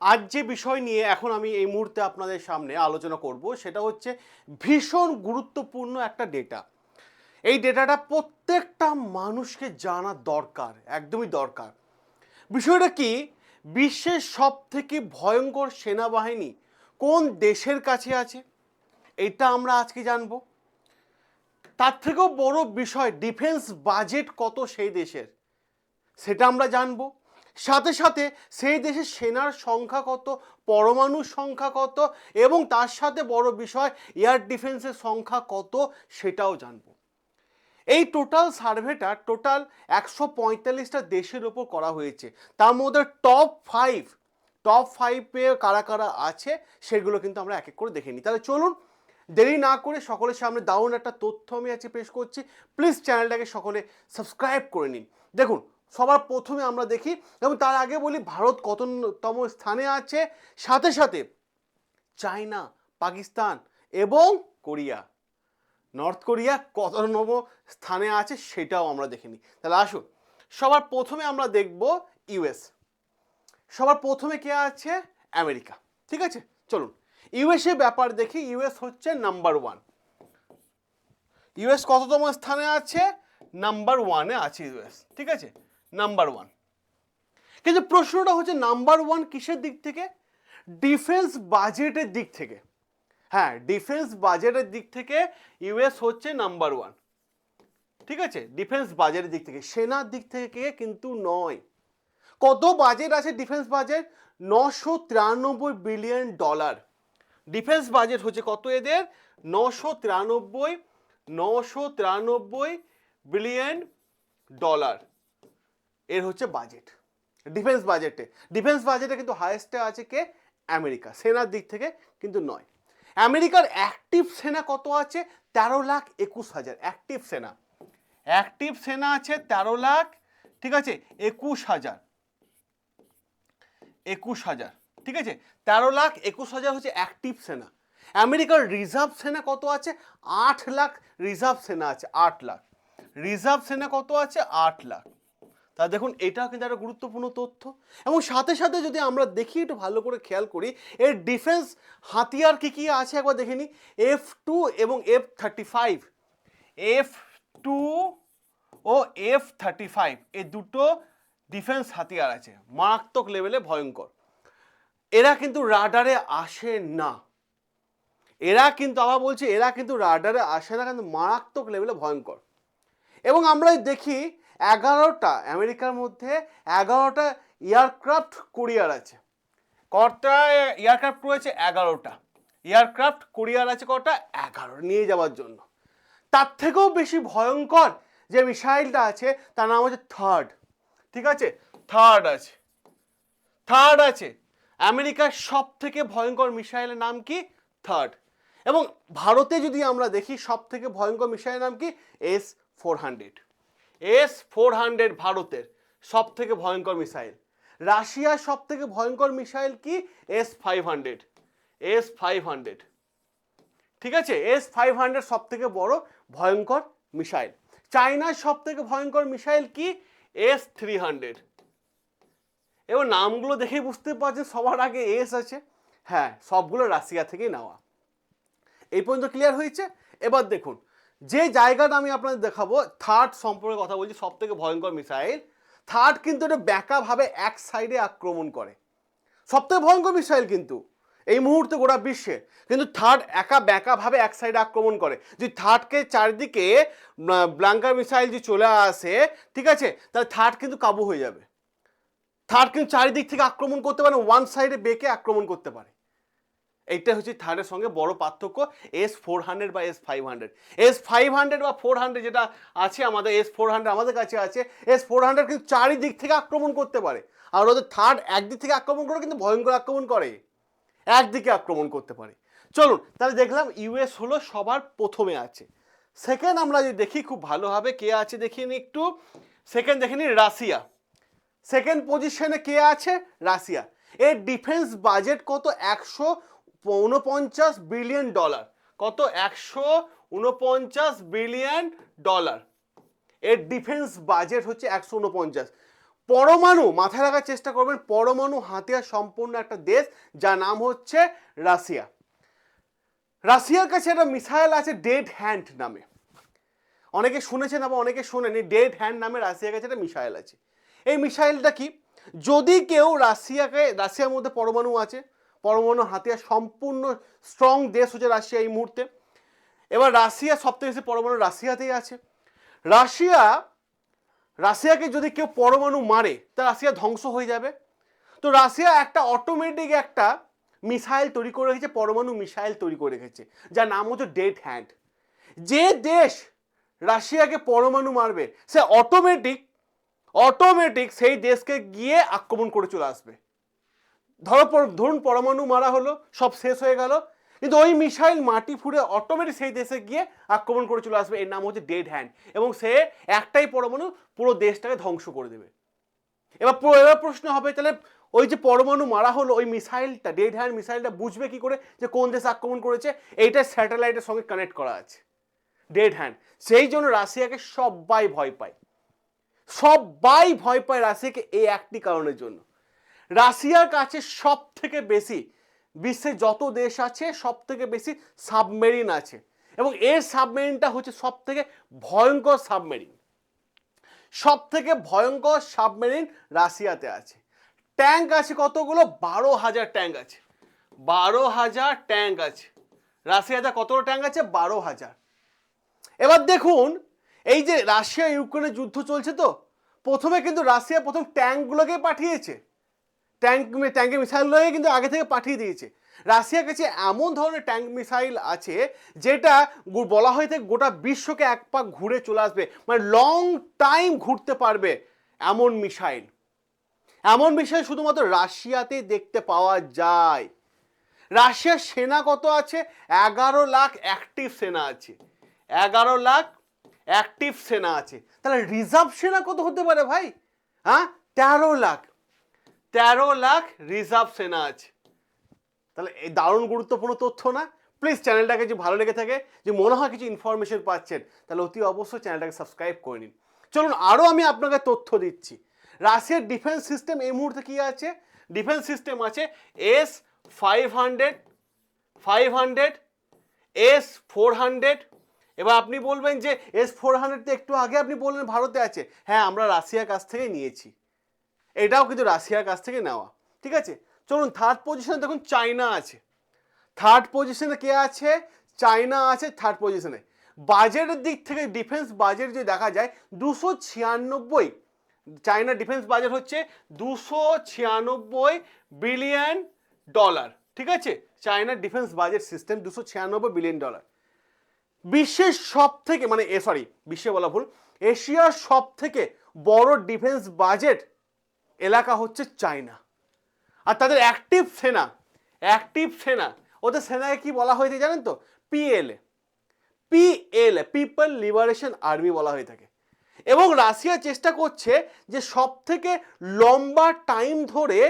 আজ যে বিষয় নিয়ে এখন আমি এই মুহূর্তে আপনাদের সামনে আলোচনা করব, সেটা হচ্ছে ভীষণ গুরুত্বপূর্ণ একটা ডেটা এই ডেটাটা প্রত্যেকটা মানুষকে জানা দরকার, একদমই দরকার। বিষয়টা কি? বিশ্বের সব থেকে ভয়ঙ্কর সেনাবাহিনী কোন দেশের কাছে আছে? এটা আমরা আজকে জানব। তার থেকেও বড় বিষয় ডিফেন্স বাজেট কত সেই দেশের? সেটা আমরা জানব। সাথে সাথে সেই দেশের সেনার সংখ্যা কত, পরমাণুর সংখ্যা কত, এবং তার সাথে বড় বিষয় এয়ার ডিফেন্সের সংখ্যা কত সেটাও জানব। এই টোটাল সার্ভেটা টোটাল একশো পঁয়তাল্লিশটা দেশের ওপর করা হয়েছে। তার মধ্যে টপ ফাইভ টপ ফাইভে কারা কারা আছে সেগুলো কিন্তু আমরা এক এক করে দেখে নিই। তাহলে চলুন, দেরি না করে সকলের সামনে দারুণ একটা তথ্য আমি আজকে পেশ করছি। প্লিজ চ্যানেলটাকে সকলে সাবস্ক্রাইব করে নিন। দেখুন সবার প্রথমে আমরা দেখি এবং তার আগে বলি ভারত কততম স্থানে আছে। সাথে সাথে চায়না, পাকিস্তান এবং কোরিয়া। নর্থ কোরিয়া কত নম্বর স্থানে আছে সেটাও আমরা দেখে নিই তাহলে আসুন, সবার প্রথমে আমরা দেখব ইউএস সবার প্রথমে কে আছে? আমেরিকা। ঠিক আছে? চলুন ইউএসএ ব্যাপার দেখি। ইউএস হচ্ছে নাম্বার ওয়ান। ইউএস কততম স্থানে আছে? নাম্বার ওয়ানে আছে ইউএস ঠিক আছে? Number one. কিন্তু প্রশ্নটা হচ্ছে নাম্বার ওয়ান কিসের দিক থেকে? ডিফেন্স বাজেটের দিক থেকে। হ্যাঁ ডিফেন্স বাজেটের দিক থেকে ইউএস হচ্ছে নাম্বার ওয়ান। ঠিক আছে? ডিফেন্স বাজেটের দিক থেকে। সেনার দিক থেকে কিন্তু নয়। কত বাজেট আছে ডিফেন্স বাজেট? নশো তিরানব্বই বিলিয়ন ডলার। ডিফেন্স বাজেট হচ্ছে কত এদের? নশো তিরানব্বই নশো তিরানব্বই বিলিয়ন ডলার। এর হচ্ছে বাজেট ডিফেন্স বাজেটে ডিফেন্স বাজেটে কিন্তু হায়েস্টে আছে কে? আমেরিকা। সেনার দিক থেকে কিন্তু নয়। আমেরিকার অ্যাক্টিভ সেনা কত আছে? তেরো লাখ একুশ হাজার। অ্যাক্টিভ সেনা। অ্যাক্টিভ সেনা আছে তেরো লাখ, ঠিক আছে, একুশ হাজার। একুশ হাজার, ঠিক আছে? তেরো লাখ একুশ হাজার হচ্ছে অ্যাক্টিভ সেনা। আমেরিকার রিজার্ভ সেনা কত আছে? আট লাখ রিজার্ভ সেনা আছে, আট লাখ। রিজার্ভ সেনা কত আছে? আট লাখ। তা দেখুন, এটাও কিন্তু একটা গুরুত্বপূর্ণ তথ্য। এবং সাথে সাথে যদি আমরা দেখি, একটু ভালো করে খেয়াল করি, এর ডিফেন্স হাতিয়ার কী কী আছে একবার দেখে নিই। এফ টু এবং F thirty five F two ও এফ থার্টি ফাইভ এই দুটো ডিফেন্স হাতিয়ার আছে। মারাত্মক লেভেলে ভয়ঙ্কর। এরা কিন্তু রাডারে আসে না। এরা কিন্তু, আবার বলছি, এরা কিন্তু রাডারে আসে না, কিন্তু মারাত্মক লেভেলে ভয়ঙ্কর। এবং আমরা দেখি এগারোটা, আমেরিকার মধ্যে এগারোটা এয়ারক্রাফট কোরিয়ার আছে। কটা এয়ারক্রাফট রয়েছে? এগারোটা। এয়ারক্রাফট কোরিয়ার আছে কটা? এগারো। নিয়ে যাওয়ার জন্য। তার থেকেও বেশি ভয়ঙ্কর যে মিসাইলটা আছে, তার নাম হচ্ছে থার্ড। ঠিক আছে? থার্ড আছে। থার্ড আছে। আমেরিকার সব থেকে ভয়ঙ্কর মিসাইলের নাম কি? থার্ড। এবং ভারতে যদি আমরা দেখি সব থেকে ভয়ঙ্কর মিসাইলের নাম কি? S four hundred. S four hundred ভারতের সব থেকে ভয়ঙ্কর মিসাইল। রাশিয়ার সব থেকে ভয়ঙ্কর মিসাইল কি? S five hundred. S five hundred. ঠিক আছে? এস ফাইভ হান্ড্রেড সব থেকে বড় ভয়ঙ্কর মিসাইল। চায়নার সব থেকে ভয়ঙ্কর মিসাইল কি? S three hundred. এবার নামগুলো দেখেই বুঝতে পারছেন, সবার আগে এস আছে। হ্যাঁ সবগুলো রাশিয়া থেকেই নেওয়া। এই পর্যন্ত ক্লিয়ার হয়েছে? এবার দেখুন যে জায়গাটা আমি আপনাদের দেখাবো থার্ড সম্পর্কে কথা বলছি সব থেকে ভয়ঙ্কর মিসাইল থার্ড কিন্তু এটা ব্যাকাভাবে এক সাইডে আক্রমণ করে। সব থেকে ভয়ঙ্কর মিসাইল কিন্তু, এই মুহূর্তে গোটা বিশ্বে, কিন্তু থার্ড একা ব্যাকাভাবে এক সাইডে আক্রমণ করে। যদি থার্ডকে চারিদিকে ব্লাঙ্কার মিসাইল যদি চলে আসে, ঠিক আছে? তাহলে থার্ড কিন্তু কাবু হয়ে যাবে। থার্ড কিন্তু চারিদিক থেকে আক্রমণ করতে পারে ওয়ান সাইডে বেঁকে আক্রমণ করতে পারে। এইটা হচ্ছে থার্ডের সঙ্গে বড় পার্থক্য এস ফোর হান্ড্রেড বা S five hundred S five hundred বা ফোর হান্ড্রেড যেটা আছে আমাদের এস ফোর হান্ড্রেড আমাদের কাছে আছে এস ফোর হান্ড্রেড কিন্তু চারিদিক থেকে আক্রমণ করতে পারে। আর ওদের থার্ড একদিক থেকে আক্রমণ করে কিন্তু ভয়ঙ্কর আক্রমণ করে। একদিকে আক্রমণ করতে পারে। চলুন, তাহলে দেখলাম ইউএস হলো সবার প্রথমে আছে। সেকেন্ড আমরা যদি দেখি, খুব ভালোভাবে কে আছে দেখিয়ে নিই একটু? সেকেন্ড দেখে নিই রাশিয়া। সেকেন্ড পজিশনে কে আছে? রাশিয়া। এর ডিফেন্স বাজেট কত? একশো উনপঞ্চাশ বিলিয়ন ডলার। কত? একশো উনপঞ্চাশ বিলিয়ন ডলার। এর ডিফেন্স বাজেট হচ্ছে একশো উনপঞ্চাশ। পরমাণু, মাথায় রাখার চেষ্টা করবেন, পরমাণু হাতিয়ার সম্পূর্ণ একটা দেশ, যার নাম হচ্ছে রাশিয়া। রাশিয়ার কাছে একটা মিসাইল আছে ডেড হ্যান্ড নামে। অনেকে শুনেছেন আবার অনেকে শোনেনি ডেড হ্যান্ড নামে রাশিয়ার কাছে একটা মিসাইল আছে। এই মিসাইলটা কি? যদি কেউ রাশিয়াকে, রাশিয়ার মধ্যে পরমাণু আছে পরমাণু হাতিয়ার সম্পূর্ণ স্ট্রং দেশ হচ্ছে রাশিয়া এই মুহূর্তে। এবার রাশিয়া সবথেকে বেশি পরমাণু রাশিয়াতেই আছে। রাশিয়া, রাশিয়াকে যদি কেউ পরমাণু মারে, তা রাশিয়া ধ্বংস হয়ে যাবে। তো রাশিয়া একটা অটোমেটিক একটা মিসাইল তৈরি করে রেখেছে, পরমাণু মিসাইল তৈরি করে রেখেছে, যার নাম হচ্ছে ডেড হ্যান্ড যে দেশ রাশিয়াকে পরমাণু মারবে, সে অটোমেটিক অটোমেটিক সেই দেশকে গিয়ে আক্রমণ করে চলে আসবে। ধরো ধরুন পরমাণু মারা হলো, সব শেষ হয়ে গেল, কিন্তু ওই মিসাইল মাটি ফুড়ে অটোমেটিক সেই দেশে গিয়ে আক্রমণ করে চলে আসবে। এর নাম হচ্ছে ডেড হ্যান্ড এবং সে একটাই পরমাণু পুরো দেশটাকে ধ্বংস করে দেবে। এবার এবার প্রশ্ন হবে, তাহলে ওই যে পরমাণু মারা হলো, ওই মিসাইলটা ডেড হ্যান্ড মিসাইলটা বুঝবে কি করে যে কোন দেশ আক্রমণ করেছে? এইটা স্যাটেলাইটের সঙ্গে কানেক্ট করা আছে। ডেড হ্যান্ড সেই জন্য রাশিয়াকে সবাই ভয় পায়। সবাই ভয় পায় রাশিয়াকে এই একটি কারণের জন্য। রাশিয়ার কাছে সব থেকে বেশি, বিশ্বে যত দেশ আছে সব থেকে বেশি সাবমেরিন আছে। এবং এর সাবমেরিনটা হচ্ছে সব থেকে ভয়ঙ্কর সাবমেরিন। সব থেকে ভয়ঙ্কর সাবমেরিন রাশিয়াতে আছে। ট্যাঙ্ক আছে কতগুলো? বারো হাজার ট্যাঙ্ক আছে। বারো হাজার ট্যাঙ্ক আছে। রাশিয়াতে কতগুলো ট্যাঙ্ক আছে? বারো হাজার। এবার দেখুন, এই যে রাশিয়া ইউক্রেনের যুদ্ধ চলছে তো, প্রথমে কিন্তু রাশিয়া প্রথম ট্যাঙ্কগুলোকে পাঠিয়েছে। ট্যাঙ্ক ট্যাঙ্কে মিসাইলগুলোকে কিন্তু আগে থেকে পাঠিয়ে দিয়েছে। রাশিয়ার কাছে এমন ধরনের ট্যাঙ্ক মিসাইল আছে, যেটা বলা হয়ে থাকে গোটা বিশ্বকে এক পাক ঘুরে চলে আসবে। মানে লং টাইম ঘুরতে পারবে এমন মিসাইল। এমন মিসাইল শুধুমাত্র রাশিয়াতে দেখতে পাওয়া যায়। রাশিয়ার সেনা কত আছে? এগারো লাখ অ্যাক্টিভ সেনা আছে। এগারো লাখ অ্যাক্টিভ সেনা আছে। তাহলে রিজার্ভ সেনা কত হতে পারে ভাই? হ্যাঁ? তেরো লাখ। তেরো লাখ রিজার্ভ সেনা আছে। তাহলে এই দারুণ গুরুত্বপূর্ণ তথ্য না? প্লিজ চ্যানেলটাকে যদি ভালো লেগে থাকে যে মনে হয় কিছু ইনফরমেশন পাচ্ছেন, তাহলে অতি অবশ্যই চ্যানেলটাকে সাবস্ক্রাইব করে নিন। চলুন আরও আমি আপনাকে তথ্য দিচ্ছি। রাশিয়ার ডিফেন্স সিস্টেম এই মুহূর্তে কী আছে? ডিফেন্স সিস্টেম আছে S five hundred five hundred S four hundred এবার আপনি বলবেন যে এস ফোর হান্ড্রেড তো একটু আগে আপনি বললেন ভারতে আছে। হ্যাঁ আমরা রাশিয়ার কাছ থেকে নিয়েছি। এটাও কিন্তু রাশিয়ার কাছ থেকে নেওয়া। ঠিক আছে? চলুন থার্ড পজিশনে দেখুন চায়না আছে। থার্ড পজিশনে কে আছে? চায়না আছে থার্ড পজিশনে বাজেটের দিক থেকে ডিফেন্স বাজেট যদি দেখা যায়, দুশো ছিয়ানব্বই চায়না ডিফেন্স বাজেট হচ্ছে দুশো ছিয়ানব্বই বিলিয়ন ডলার ঠিক আছে? চায়নার ডিফেন্স বাজেট সিস্টেম দুশো ছিয়ানব্বই বিলিয়ন ডলার বিশ্বের সব থেকে মানে এ সরি বিশ্বে বলা ভুল, এশিয়ার সব থেকে বড় ডিফেন্স বাজেট এলাকা হচ্ছে চায়না। আর তাদের অ্যাক্টিভ সেনা অ্যাক্টিভ সেনা, ওদের সেনাকে কি বলা হয়েছে জানেন তো? P L A P L A people liberation army বলা হয়ে থাকে। এবং রাশিয়া চেষ্টা করছে যে সব থেকে লম্বা টাইম ধরে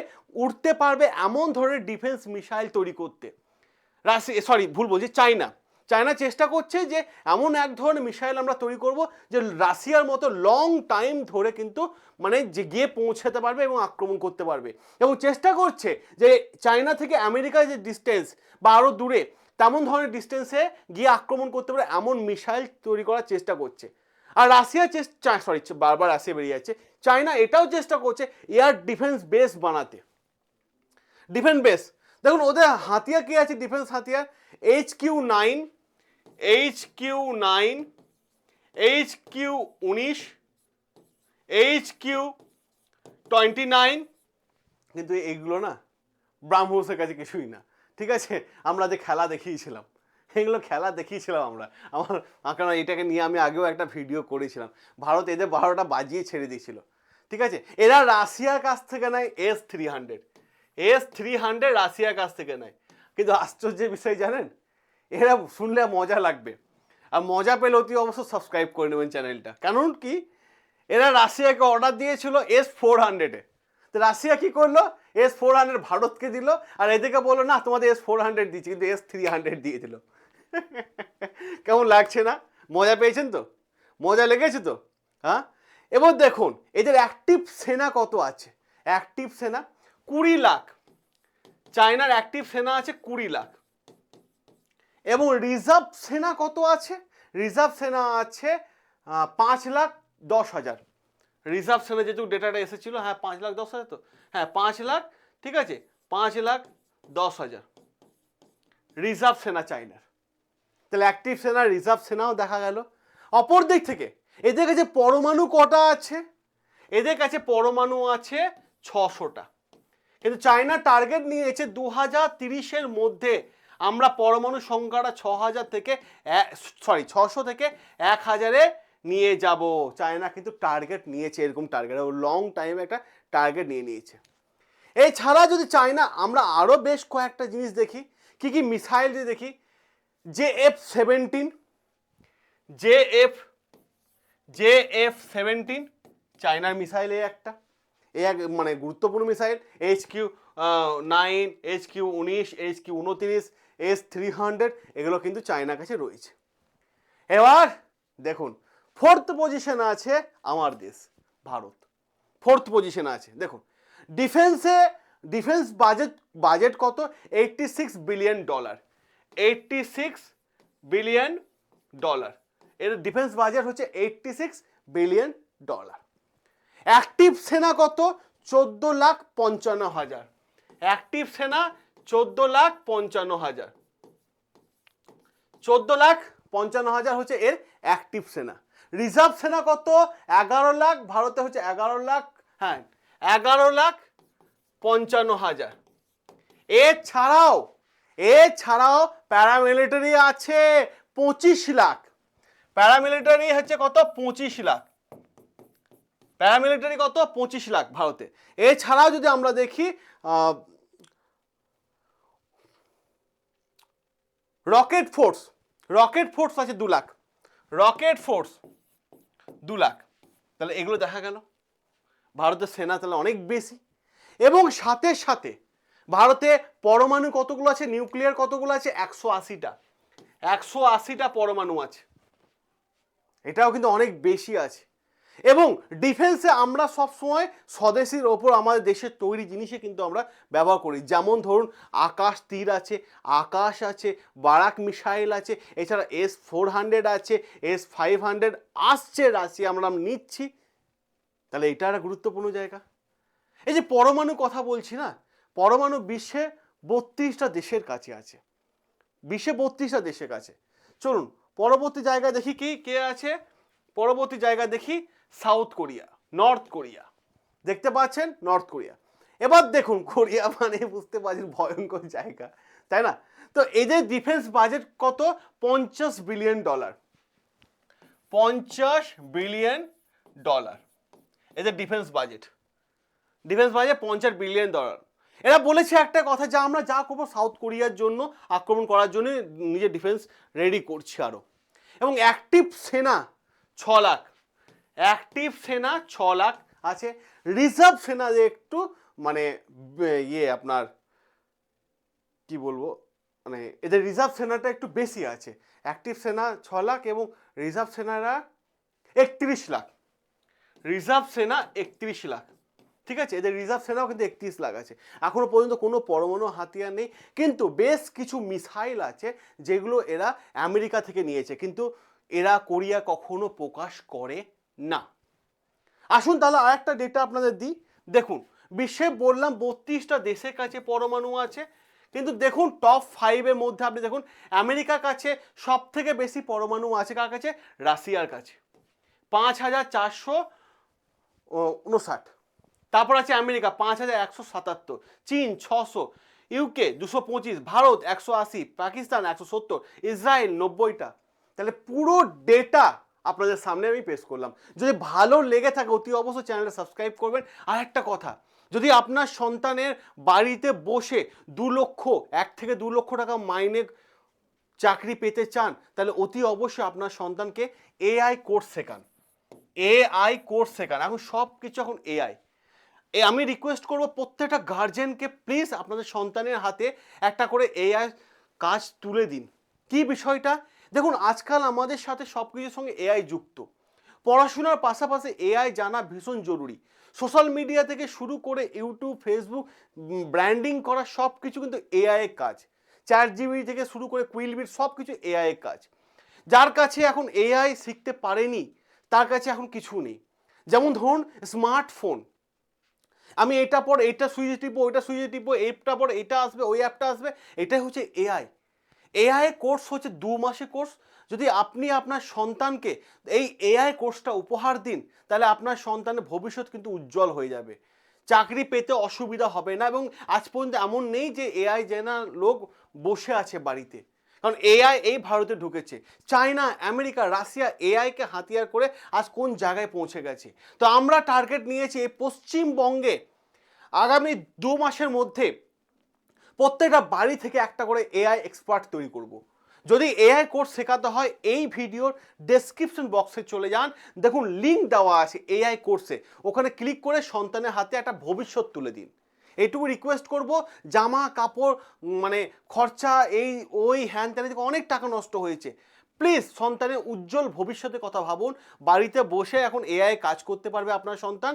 উঠতে পারবে এমন ধরনের ডিফেন্স মিসাইল তৈরি করতে। রাশিয়া সরি ভুল বলছি, চায়না। চায়না চেষ্টা করছে যে এমন এক ধরনের মিসাইল আমরা তৈরি করব যে রাশিয়ার মতো লং টাইম ধরে কিন্তু মানে যে গিয়ে পৌঁছাতে পারবে এবং আক্রমণ করতে পারবে। এবং চেষ্টা করছে যে চায়না থেকে আমেরিকার যে ডিস্টেন্স বা আরও দূরে তেমন ধরনের ডিস্টেন্সে গিয়ে আক্রমণ করতে পারে এমন মিসাইল তৈরি করার চেষ্টা করছে। আর রাশিয়া চেষ্টা সরি বারবার রাশিয়া বেরিয়ে যাচ্ছে। চায়না এটাও চেষ্টা করছে এয়ার ডিফেন্স বেস বানাতে। ডিফেন্স বেস দেখুন ওদের হাতিয়ার কী আছে? ডিফেন্স হাতিয়ার H Q nine H Q nine, H Q উনিশ, এইচ কিউ টোয়েন্টি নাইন, কিন্তু এইগুলো না ব্রাহ্মসের কাছে কিছুই না। ঠিক আছে? আমরা যে খেলা দেখিয়েছিলাম এগুলো খেলা দেখিয়েছিলাম আমরা। আমার কারণ এটাকে নিয়ে আমি আগেও একটা ভিডিও করেছিলাম। ভারত এদের বারোটা বাজিয়ে ছেড়ে দিয়েছিল। ঠিক আছে? এরা রাশিয়ার কাছ থেকে নেয় S three hundred. S three hundred রাশিয়ার কাছ থেকে নেয়। কিন্তু আশ্চর্যের বিষয় জানেন? এরা শুনলে মজা লাগবে। আর মজা পেলে অতি অবশ্য সাবস্ক্রাইব করে নেবেন চ্যানেলটা কারণ কি? এরা রাশিয়াকে অর্ডার দিয়েছিল এস ফোর হান্ড্রেডে তো রাশিয়া কী করল? এস ফোর হান্ড্রেড ভারতকে দিল, আর এদিকে বলল, না, তোমাদের এস ফোর হান্ড্রেড দিচ্ছি, কিন্তু এস থ্রি হান্ড্রেড দিয়ে দিল। কেমন লাগছে না? মজা পেয়েছেন তো? মজা লেগেছে তো? হ্যাঁ? এবার দেখুন, এদের অ্যাক্টিভ সেনা কত আছে? অ্যাক্টিভ সেনা কুড়ি লাখ। চায়নার অ্যাক্টিভ সেনা আছে কুড়ি লাখ। এবং রিজার্ভ সেনা কত আছে? রিজার্ভ সেনা আছে পাঁচ লাখ দশ হাজার। রিজার্ভ সেনা যেহেতু ডেটাটা এসেছিল হ্যাঁ পাঁচ লাখ দশ হাজার তো? হ্যাঁ পাঁচ লাখ, ঠিক আছে, পাঁচ লাখ দশ হাজার। রিজার্ভ সেনা চাইনার। তাহলে অ্যাক্টিভ সেনা, রিজার্ভ সেনাও দেখা গেল। অপর দিক থেকে, এদের কাছে পরমাণু কটা আছে? এদের কাছে পরমাণু আছে ছশোটা। কিন্তু চায়না টার্গেট নিয়েছে দু হাজার তিরিশের মধ্যে আমরা পরমাণু সংখ্যাটা ছ হাজার থেকে সরি ছশো থেকে এক হাজারে নিয়ে যাব। চায়না কিন্তু টার্গেট নিয়েছে, এরকম টার্গেট লং টাইমে একটা টার্গেট নিয়ে নিয়েছে। এছাড়া যদি চায়না, আমরা আরও বেশ কয়েকটা জিনিস দেখি, কি কি মিসাইল যদি দেখি, J F seventeen, J F J F seventeen, চায়নার মিসাইল এই একটা এই এক মানে গুরুত্বপূর্ণ missile H Q nine H Q উনিশ এইচ কিউ উনতিরিশ এস থ্রি হান্ড্রেড এগুলো কিন্তু চায়নার কাছে রয়েছে। এবার দেখুন ফোর্থ পজিশনে আছে আমার দেশ, ভারত। ফোর্থ পজিশনে আছে, দেখুন। ডিফেন্সে ডিফেন্স বাজেট বাজেট কত? Eighty six billion dollar eighty six billion dollar এর ডিফেন্স বাজেট হচ্ছে eighty six billion dollar active সেনা কত? চোদ্দ লাখ পঞ্চান্ন হাজার। অ্যাক্টিভ সেনা চোদ্দ লাখ পঞ্চান্ন হাজার। চোদ্দ লাখ পঞ্চান্ন হাজার হচ্ছে এর অ্যাক্টিভ সেনা। রিজার্ভ সেনা কত? এগারো লাখ, ভারতে হচ্ছে এগারো লাখ হ্যাঁ এগারো লাখ পঞ্চান্ন হাজার। এছাড়াও এছাড়াও প্যারামিলিটারি আছে পঁচিশ লাখ। প্যারামিলিটারি হচ্ছে কত? পঁচিশ লাখ। প্যারামিলিটারি কত? পঁচিশ লাখ ভারতে। এছাড়াও যদি আমরা দেখি রকেট ফোর্স রকেট ফোর্স আছে দু লাখ। রকেট ফোর্স দু লাখ। তাহলে এগুলো দেখা গেল। ভারতের সেনা তাহলে অনেক বেশি। এবং সাথে সাথে ভারতে পরমাণু কতগুলো আছে? নিউক্লিয়ার কতগুলো আছে? একশো আশিটা। একশো আশিটা পরমাণু আছে। এটাও কিন্তু অনেক বেশি আছে। এবং ডিফেন্সে আমরা সবসময় স্বদেশির ওপর আমাদের দেশের তৈরি জিনিসে কিন্তু আমরা ব্যবহার করি। যেমন ধরুন, আকাশ তীর আছে, আকাশ আছে, বারাক মিসাইল আছে, এছাড়া এস ফোর হান্ড্রেড আছে এস ফাইভ হান্ড্রেড আসছে, রাশি আমরা নিচ্ছি। তাহলে এটা একটা গুরুত্বপূর্ণ জায়গা। এই যে পরমাণু কথা বলছি না, পরমাণু বিশ্বে বত্রিশটা দেশের কাছে আছে। বিশ্বে বত্রিশটা দেশের কাছে। চলুন, পরবর্তী জায়গা দেখি কি, কে আছে? পরবর্তী জায়গা দেখি সাউথ কোরিয়া, নর্থ কোরিয়া। দেখতে পাচ্ছেন? North Korea. এবার দেখুন, কোরিয়া মানে বুঝতে পারছেন, ভয়ঙ্কর জায়গা, তাই না? তো এদের ডিফেন্স বাজেট কত? পঞ্চাশ বিলিয়ন ডলার পঞ্চাশ বিলিয়ন ডলার এদের ডিফেন্স বাজেট ডিফেন্স বাজেট পঞ্চাশ বিলিয়ন ডলার এরা বলেছে একটা কথা, যা আমরা যা করব সাউথ কোরিয়ার জন্য আক্রমণ করার জন্য নিজের ডিফেন্স রেডি করছি আরও এবং অ্যাক্টিভ সেনা ছ লাখ। অ্যাক্টিভ সেনা ছ লাখ, আছে রিজার্ভ সেনা যে একটু মানে ইয়ে আপনার, কি বলব মানে এদের রিজার্ভ সেনাটা একটু বেশি আছে। অ্যাক্টিভ সেনা ছ লাখ এবং রিজার্ভ সেনারা একত্রিশ লাখ। রিজার্ভ সেনা একত্রিশ লাখ। ঠিক আছে? এদের রিজার্ভ সেনাও কিন্তু একত্রিশ লাখ আছে। এখনও পর্যন্ত কোনো পরমাণু হাতিয়ার নেই। কিন্তু বেশ কিছু মিসাইল আছে যেগুলো এরা আমেরিকা থেকে নিয়েছে। কিন্তু এরা কোরিয়া কখনো প্রকাশ করে না। আসুন তাহলে আরেকটা ডেটা আপনাদের দিই। দেখুন, বিশ্বে বললাম বত্রিশটা দেশের কাছে পরমাণু আছে, কিন্তু দেখুন টপ ফাইভের মধ্যে আপনি দেখুন, আমেরিকার কাছে সব থেকে বেশি পরমাণু আছে কার কাছে? রাশিয়ার কাছে। পাঁচ হাজার চারশো উনষাট তারপর আছে আমেরিকা, পাঁচ হাজার একশো সাতাত্তর। চীন, ছশো। ইউকে দুশো পঁচিশ। ভারত, একশো আশি। পাকিস্তান, একশো সত্তর। ইসরায়েল, নব্বইটা। তাহলে পুরো ডেটা আপনাদের সামনে আমি পেশ করলাম। যদি ভালো লেগে থাকে, অতি অবশ্যই চ্যানেলটা সাবস্ক্রাইব করবেন। আর একটা কথা, যদি আপনার সন্তানের বাড়িতে বসে দু লক্ষ, এক থেকে দু লক্ষ টাকা মাইনে চাকরি পেতে চান, তাহলে অতি অবশ্যই আপনার সন্তানকে এআই কোর্স শেখান। এআই কোর্স শেখান। এখন সব কিছু এখন এআই এ, আমি রিকোয়েস্ট করব প্রত্যেকটা গার্জেনকে প্লিজ আপনাদের সন্তানের হাতে একটা করে এআই কাজ তুলে দিন। কি বিষয়টা? দেখুন, আজকাল আমাদের সাথে সব কিছুর সঙ্গে এআই যুক্ত। পড়াশোনার পাশাপাশি এআই জানা ভীষণ জরুরি। সোশ্যাল মিডিয়া থেকে শুরু করে ইউটিউব, ফেসবুক ব্র্যান্ডিং করা সব কিছু কিন্তু এআই এর কাজ। চার জিবি থেকে শুরু করে কুইলবিট সব কিছু এআই এর কাজ। যার কাছে এখন এআই শিখতে পারেনি, তার কাছে এখন কিছু নেই। যেমন ধরুন, স্মার্টফোন। আমি এটা পর, এটা সুইচে টিপো ওইটা সুইচে টিপো এইটা পর, এটা আসবে, ওই অ্যাপটা আসবে, এটাই হচ্ছে এআই এআই কোর্স হচ্ছে দু মাসের কোর্স যদি আপনি আপনার সন্তানকে এই এআই কোর্সটা উপহার দিন, তাহলে আপনার সন্তানের ভবিষ্যৎ কিন্তু উজ্জ্বল হয়ে যাবে। চাকরি পেতে অসুবিধা হবে না এবং আজ পর্যন্ত এমন নেই যে এআই জেনা লোক বসে আছে বাড়িতে। কারণ এআই এই ভারতে ঢুকেছে। চায়না, আমেরিকা, রাশিয়া এআইকে হাতিয়ার করে আজ কোন জায়গায় পৌঁছে গেছে। তো আমরা টার্গেট নিয়েছি এই পশ্চিমবঙ্গে। আগামী দু মাসের মধ্যে প্রত্যেকটা বাড়ি থেকে একটা করে এআই এক্সপার্ট তৈরি করব। যদি এআই কোর্স শেখাতে হয়, এই ভিডিওর ডেসক্রিপশন বক্সে চলে যান। দেখুন লিঙ্ক দেওয়া আছে এআই কোর্সে ওখানে ক্লিক করে সন্তানের হাতে একটা ভবিষ্যৎ তুলে দিন। এইটুকু রিকোয়েস্ট করব, জামা, কাপড় মানে খরচা, এই, ওই, হ্যান ত্যান থেকে অনেক টাকা নষ্ট হয়েছে। প্লিজ সন্তানের উজ্জ্বল ভবিষ্যতের কথা ভাবুন। বাড়িতে বসে এখন এআই কাজ করতে পারবে আপনার সন্তান।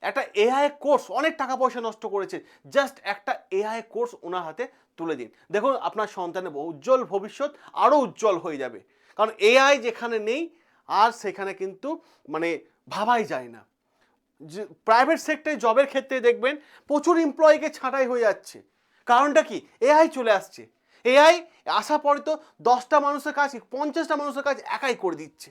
একটা এআই কোর্স অনেক টাকা পয়সা নষ্ট করেছে। জাস্ট একটা এআই কোর্স ওনার হাতে তুলে দিন। দেখুন, আপনার সন্তানের উজ্জ্বল ভবিষ্যৎ আরও উজ্জ্বল হয়ে যাবে। কারণ এআই যেখানে নেই, আর সেখানে কিন্তু মানে ভাবাই যায় না। প্রাইভেট সেক্টরে জবের ক্ষেত্রে দেখবেন, প্রচুর এমপ্লয়িকে ছাঁটাই হয়ে যাচ্ছে। কারণটা কি? এআই চলে আসছে। এআই আসার পরে তো দশটা মানুষের কাজ, পঞ্চাশটা মানুষের কাজ একাই করে দিচ্ছে।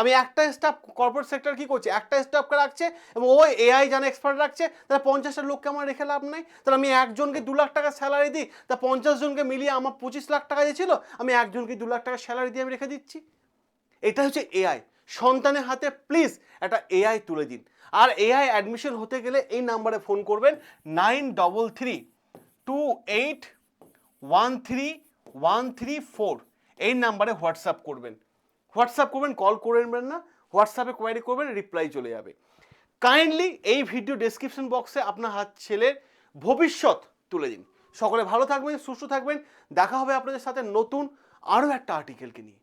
আমি একটা স্টাফ কর্পোরেট সেক্টর কি করছে? একটা স্টাফকে রাখছে এবং ওই এআই জানা এক্সপার্ট রাখছে তাহলে পঞ্চাশটা লোককে আমার রেখে লাভ নাই। তাহলে আমি একজনকে দু লাখ টাকা স্যালারি দিই, তা পঞ্চাশ জনকে মিলিয়ে আমার পঁচিশ লাখ টাকা যে ছিল, আমি একজনকে দু লাখ টাকা স্যালারি দিয়ে আমি রেখে দিচ্ছি। এটা হচ্ছে এআই সন্তানের হাতে প্লিজ একটা এআই তুলে দিন। আর এআই অ্যাডমিশন হতে গেলে এই নাম্বারে ফোন করবেন nine double three two eight one three one three four এই নাম্বারে হোয়াটসঅ্যাপ করবেন। হোয়াটসঅ্যাপ করবেন, কল করে নেবেন না, হোয়াটসঅ্যাপে কোয়ারি করবেন রিপ্লাই চলে যাবে। কাইন্ডলি এই ভিডিও ডেসক্রিপশন বক্সে আপনার হাত ছেলের ভবিষ্যৎ তুলে দিন। সকলে ভালো থাকবেন, সুস্থ থাকবেন। দেখা হবে আপনাদের সাথে নতুন আরও একটা আর্টিকেলকে নিয়ে।